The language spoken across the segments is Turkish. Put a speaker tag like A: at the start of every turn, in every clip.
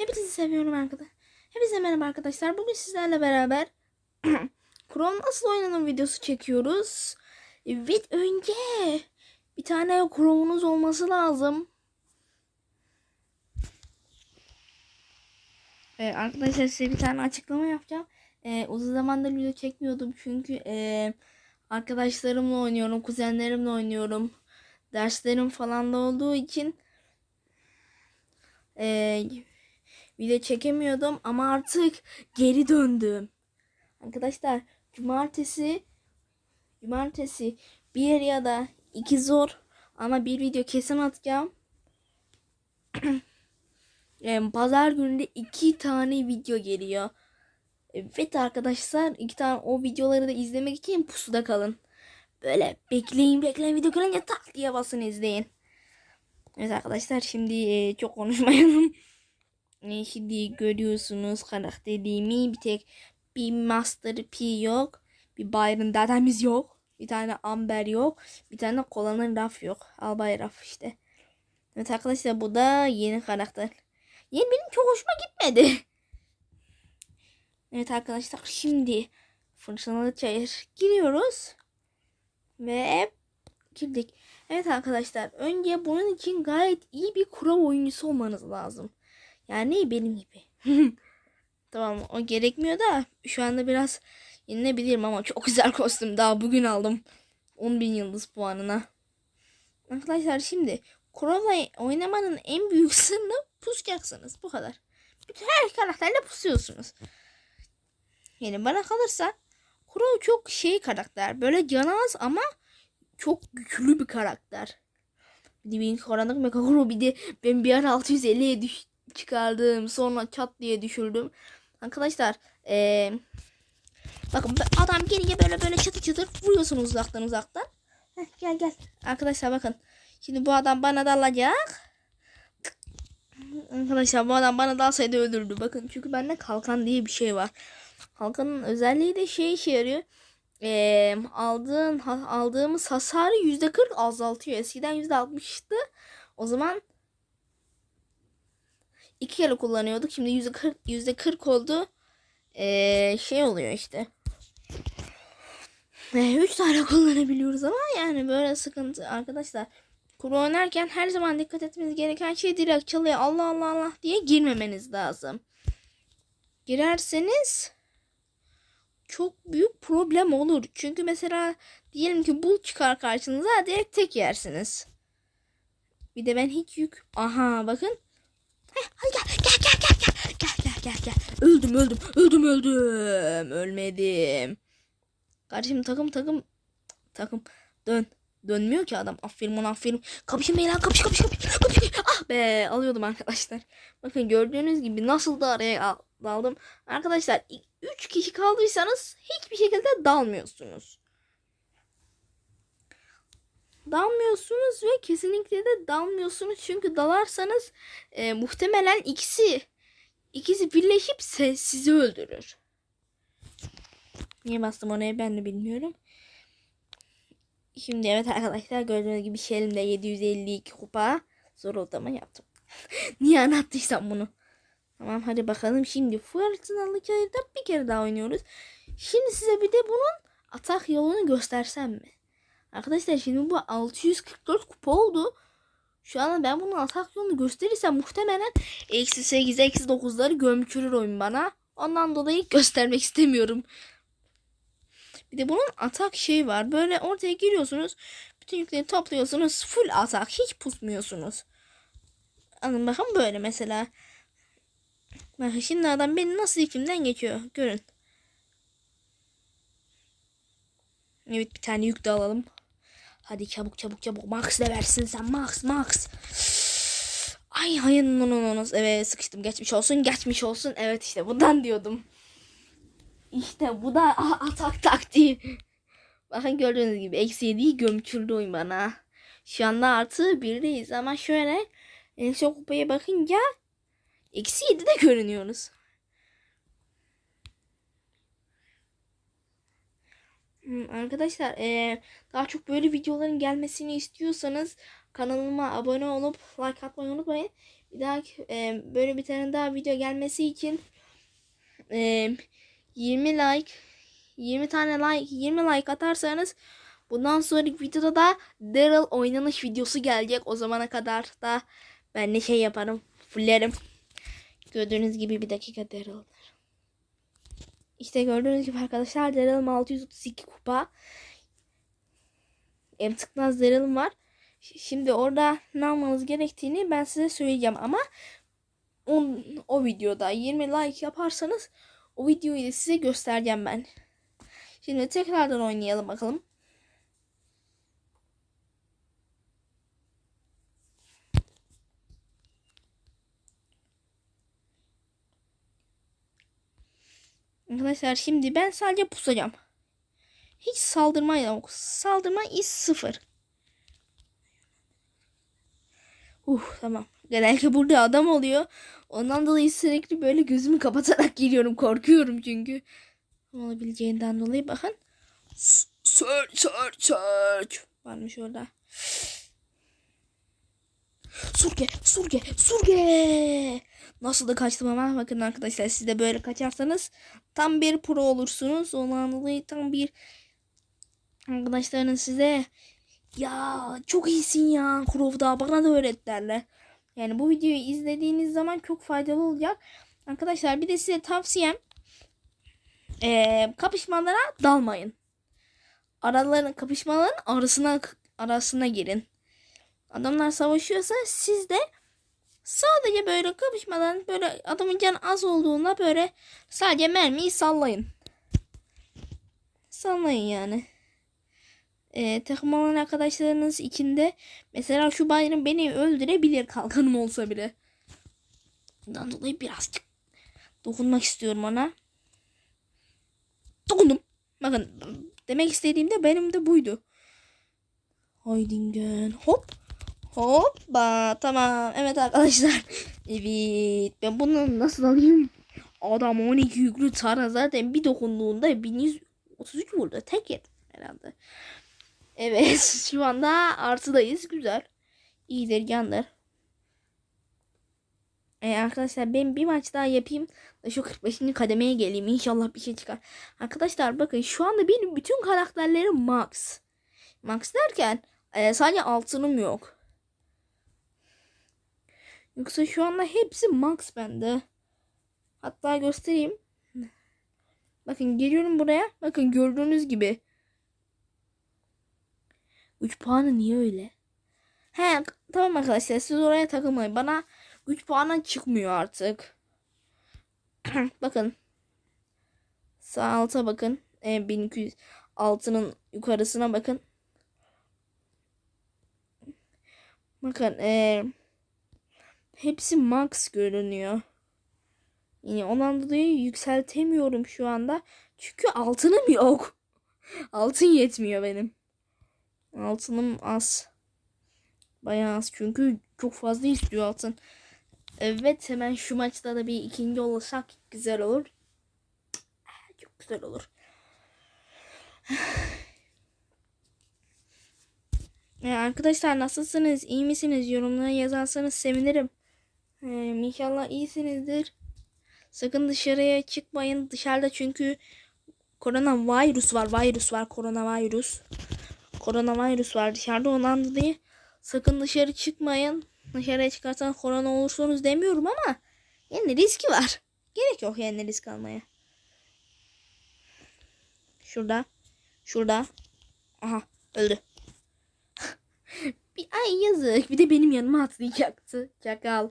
A: Hepinizi seviyorum arkadaşlar. Hepinize merhaba arkadaşlar. Bugün sizlerle beraber Chrome nasıl oynanır videosu çekiyoruz. Evet önce bir tane Chrome'unuz olması lazım. Ee, arkadaşlar size bir tane açıklama yapacağım. Ee, uzun zamandır video çekmiyordum çünkü ee, arkadaşlarımla oynuyorum, kuzenlerimle oynuyorum. Derslerim falan da olduğu için ee, video çekemiyordum ama artık geri döndüm. Arkadaşlar cumartesi cumartesi bir ya da iki zor ama bir video kesin atacağım. Em, Pazar günü de iki tane video geliyor. Evet arkadaşlar iki tane o videoları da izlemek için pusuda kalın. Böyle bekleyin bekleyin video gelince tak diye basın izleyin. Evet arkadaşlar şimdi e, çok konuşmayalım. E, şimdi görüyorsunuz karakterimi bir tek bir Master P yok. Bir Byron dedemiz yok. Bir tane Amber yok. Bir tane Kola'nın Raf yok. Albay Raf işte. Evet arkadaşlar bu da yeni karakter. Yeni benim çok hoşuma gitmedi. Evet arkadaşlar şimdi fırçalı çayır giriyoruz. Ve girdik. Evet arkadaşlar önce bunun için gayet iyi bir kural oyuncusu olmanız lazım. Yani benim gibi. tamam o gerekmiyor da şu anda biraz yenilebilirim ama çok güzel kostüm daha bugün aldım. 10.000 yıldız puanına. Arkadaşlar şimdi Kurova oynamanın en büyük sırrı pusacaksınız. Bu kadar. Bütün her karakterle pusuyorsunuz. Yani bana kalırsa Kurova çok şey karakter. Böyle canı az ama çok güçlü bir karakter. Bir de benim karanlık Mekakuro bir de ben bir ara 650'ye düş çıkardım. Sonra çat diye düşürdüm. Arkadaşlar ee, bakın adam geriye böyle böyle çatır çatır vuruyorsunuz uzaktan uzaktan. Heh, gel gel. Arkadaşlar bakın. Şimdi bu adam bana dalacak. Arkadaşlar bu adam bana dalsaydı öldürdü. Bakın çünkü bende kalkan diye bir şey var. Kalkanın özelliği de şey işe yarıyor. Ee, aldığın aldığımız hasarı yüzde kırk azaltıyor. Eskiden yüzde altmıştı. O zaman iki kere kullanıyorduk. Şimdi yüzde kırk yüzde kırk oldu. Ee, şey oluyor işte. Ee, üç tane kullanabiliyoruz ama yani böyle sıkıntı arkadaşlar. Kuru oynarken her zaman dikkat etmeniz gereken şey direkt çalıya Allah Allah Allah diye girmemeniz lazım. Girerseniz çok büyük problem olur. Çünkü mesela diyelim ki bul çıkar karşınıza direkt tek yersiniz. Bir de ben hiç yük. Aha bakın. Hadi gel gel gel gel gel gel gel gel gel. Öldüm öldüm öldüm öldüm. Ölmedim. Kardeşim takım takım takım dön. Dönmüyor ki adam. Aferin ona aferin. Kapışın beyler kapış kapış kapış. kapış. Ah be alıyordum arkadaşlar. Bakın gördüğünüz gibi nasıl da araya daldım. Arkadaşlar 3 kişi kaldıysanız hiçbir şekilde dalmıyorsunuz. Dalmıyorsunuz ve kesinlikle de dalmıyorsunuz. Çünkü dalarsanız e, muhtemelen ikisi ikisi birleşip sizi öldürür. Niye bastım oraya ben de bilmiyorum. Şimdi evet arkadaşlar gördüğünüz gibi Şelim'de 752 kupa zor odama yaptım. Niye anlattıysam bunu. Tamam hadi bakalım şimdi fırtınalı çayırda bir kere daha oynuyoruz. Şimdi size bir de bunun atak yolunu göstersem mi? Arkadaşlar şimdi bu 644 kupa oldu. Şu anda ben bunun atak yolunu gösterirsem muhtemelen eksi 8 eksi 9'ları gömçürür oyun bana. Ondan dolayı göstermek istemiyorum. Bir de bunun atak şey var. Böyle ortaya giriyorsunuz. Bütün yükleri topluyorsunuz. Full atak. Hiç pusmuyorsunuz. Alın bakın böyle mesela. Bakın şimdi adam beni nasıl iklimden geçiyor. Görün. Evet bir tane yük de alalım. Hadi çabuk çabuk çabuk. Max de versin sen. Max Max. Ay hayır no no no. Evet sıkıştım. Geçmiş olsun. Geçmiş olsun. Evet işte bundan diyordum. İşte bu da atak taktiği. Bakın gördüğünüz gibi eksi 7'yi gömçürdü oyun bana. Şu anda artı birdeyiz ama şöyle en son kupaya bakınca eksi 7'de görünüyoruz. Arkadaşlar eğer daha çok böyle videoların gelmesini istiyorsanız kanalıma abone olup like atmayı unutmayın. Bir daha e, böyle bir tane daha video gelmesi için e, 20 like 20 tane like 20 like atarsanız bundan sonraki videoda da Daryl oynanış videosu gelecek. O zamana kadar da ben de şey yaparım. Fullerim. Gördüğünüz gibi bir dakika Daryl. İşte gördüğünüz gibi arkadaşlar Daryl'ım 632 kupa. Em tıknaz Daryl'ım var. Şimdi orada ne yapmanız gerektiğini ben size söyleyeceğim ama on, o videoda 20 like yaparsanız o videoyu da size göstereceğim ben. Şimdi tekrardan oynayalım bakalım. Arkadaşlar şimdi ben sadece pusacağım. Hiç saldırma yok. Saldırma is sıfır. Uh tamam. Genellikle burada adam oluyor. Ondan dolayı sürekli böyle gözümü kapatarak giriyorum. Korkuyorum çünkü. Olabileceğinden dolayı bakın. Search search search. Varmış orada. Surge, surge, surge. Nasıl da kaçtım ama bakın arkadaşlar siz de böyle kaçarsanız tam bir pro olursunuz. Ondan dolayı tam bir arkadaşların size ya çok iyisin ya Crow'da bana da öğret derler. Yani bu videoyu izlediğiniz zaman çok faydalı olacak. Arkadaşlar bir de size tavsiyem eee, kapışmalara dalmayın. Araların kapışmaların arasına arasına girin. Adamlar savaşıyorsa siz de sadece böyle kapışmadan böyle adamın canı az olduğunda böyle sadece mermiyi sallayın. Sallayın yani. Ee, takım olan arkadaşlarınız içinde mesela şu bayram beni öldürebilir kalkanım olsa bile. Bundan dolayı birazcık dokunmak istiyorum ona. Dokundum. Bakın demek istediğim de benim de buydu. Haydingen. Hop. Hoppa. Tamam. Evet arkadaşlar. Evet. Ben bunu nasıl alayım? Adam 12 yüklü tara zaten bir dokunduğunda 1133 vurdu. Tek yer herhalde. Evet. Şu anda artıdayız. Güzel. İyidir yandır. Ee, arkadaşlar ben bir maç daha yapayım. Da şu 45. kademeye geleyim. İnşallah bir şey çıkar. Arkadaşlar bakın şu anda benim bütün karakterlerim max. Max derken e, sadece altınım yok. Yoksa şu anda hepsi max bende. Hatta göstereyim. Bakın geliyorum buraya. Bakın gördüğünüz gibi. 3 puanı niye öyle? He tamam arkadaşlar siz oraya takılmayın. Bana 3 puana çıkmıyor artık. bakın. Sağ alta bakın. E, 1200 altının yukarısına bakın. Bakın e, hepsi max görünüyor. Yine ondan dolayı yükseltemiyorum şu anda. Çünkü altınım yok. Altın yetmiyor benim. Altınım az. Bayağı az çünkü çok fazla istiyor altın. Evet hemen şu maçta da bir ikinci olursak güzel olur. Çok güzel olur. Arkadaşlar nasılsınız? İyi misiniz? Yorumlara yazarsanız sevinirim. Ee, inşallah iyisinizdir. Sakın dışarıya çıkmayın. Dışarıda çünkü korona virüs var. Virüs var. Korona virüs. Korona virüs var dışarıda. Ondan dolayı sakın dışarı çıkmayın. Dışarıya çıkarsan korona olursunuz demiyorum ama yine riski var. Gerek yok yani risk almaya. Şurada. Şurada. Aha öldü. bir ay yazık. Bir de benim yanıma atlayacaktı. Çakal.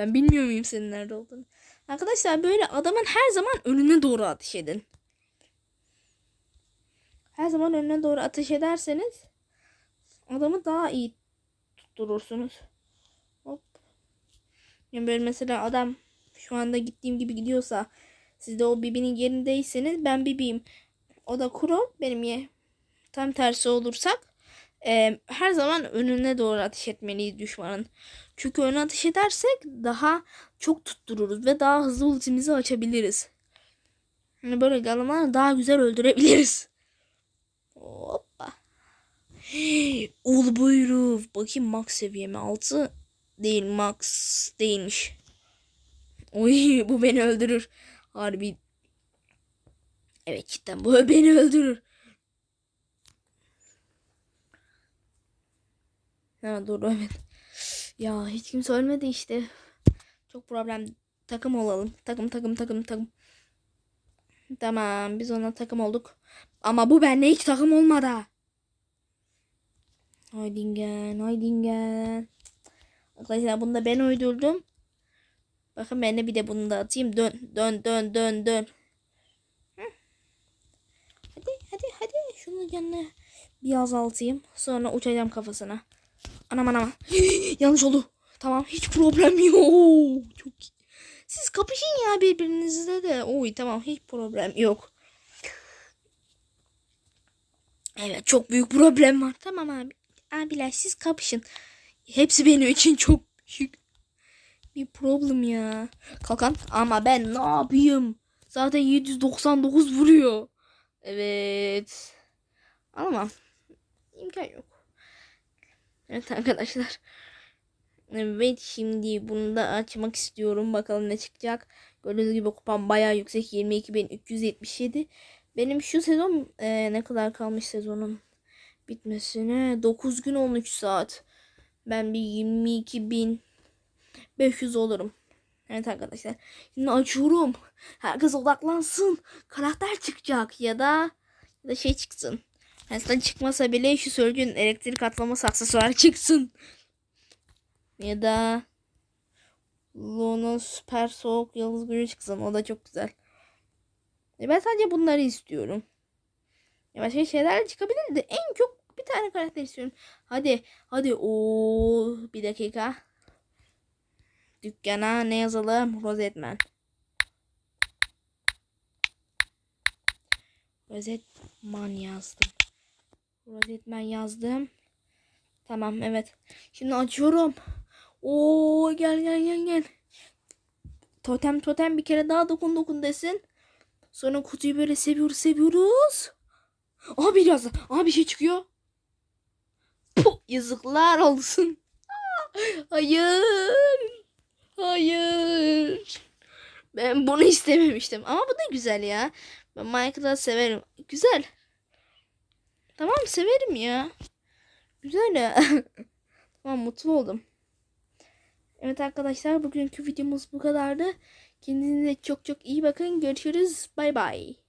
A: Ben bilmiyor muyum senin nerede olduğunu. Arkadaşlar böyle adamın her zaman önüne doğru ateş edin. Her zaman önüne doğru ateş ederseniz adamı daha iyi tutturursunuz. Hop. Yani böyle mesela adam şu anda gittiğim gibi gidiyorsa siz de o bibinin yerindeyseniz ben bibiyim. O da kuro benim ye. Tam tersi olursak e, her zaman önüne doğru ateş etmeliyiz düşmanın. Çünkü öne ateş edersek daha çok tuttururuz ve daha hızlı ultimizi açabiliriz. Yani böyle galamanı daha güzel öldürebiliriz. Hoppa. Ol buyuruf. Bakayım max seviyemi 6. değil Max değilmiş. Oy bu beni öldürür. Harbi. Evet cidden bu beni öldürür. Ha dur evet. Ya hiç kimse ölmedi işte. Çok problem. Takım olalım. Takım takım takım takım. Tamam biz ona takım olduk. Ama bu benle hiç takım olmadı. Haydingen, haydingen. Arkadaşlar bunu da ben uydurdum. Bakın ben de bir de bunu da atayım. Dön, dön, dön, dön, dön. Hadi, hadi, hadi. Şunu yanına bir azaltayım. Sonra uçacağım kafasına. Anam anam. Yanlış oldu. Tamam hiç problem yok. Çok iyi. Siz kapışın ya birbirinizle de. Oy tamam hiç problem yok. Evet çok büyük problem var. Tamam abi. Abiler siz kapışın. Hepsi benim için çok büyük bir problem ya. Kalkan ama ben ne yapayım? Zaten 799 vuruyor. Evet. Ama imkan yok. Evet arkadaşlar. Evet şimdi bunu da açmak istiyorum. Bakalım ne çıkacak. Gördüğünüz gibi kupam bayağı yüksek. 22.377. Benim şu sezon e, ne kadar kalmış sezonun bitmesine? 9 gün 13 saat. Ben bir 22.500 olurum. Evet arkadaşlar. Şimdi açıyorum. Herkes odaklansın. Karakter çıkacak ya da ya da şey çıksın. Aslında çıkmasa bile şu sörgün elektrik atlaması aksesuarı çıksın. Ya da Luna süper soğuk yıldız gücü çıksın. O da çok güzel. E ben sadece bunları istiyorum. Ya başka şeyler çıkabilir de en çok bir tane karakter istiyorum. Hadi hadi o bir dakika. Dükkana ne yazalım? Rozetman. Rozetman yazdım. Rozetman yazdım. Tamam evet. Şimdi açıyorum. Oo gel gel gel gel. Totem totem bir kere daha dokun dokun desin. Sonra kutuyu böyle seviyoruz seviyoruz. Aa biraz Aa bir şey çıkıyor. Puh, yazıklar olsun. Aa, Hayır. Hayır. Ben bunu istememiştim. Ama bu da güzel ya. Ben Michael'ı severim. Güzel. Tamam severim ya. Güzel ya. tamam mutlu oldum. Evet arkadaşlar bugünkü videomuz bu kadardı. Kendinize çok çok iyi bakın. Görüşürüz. Bay bay.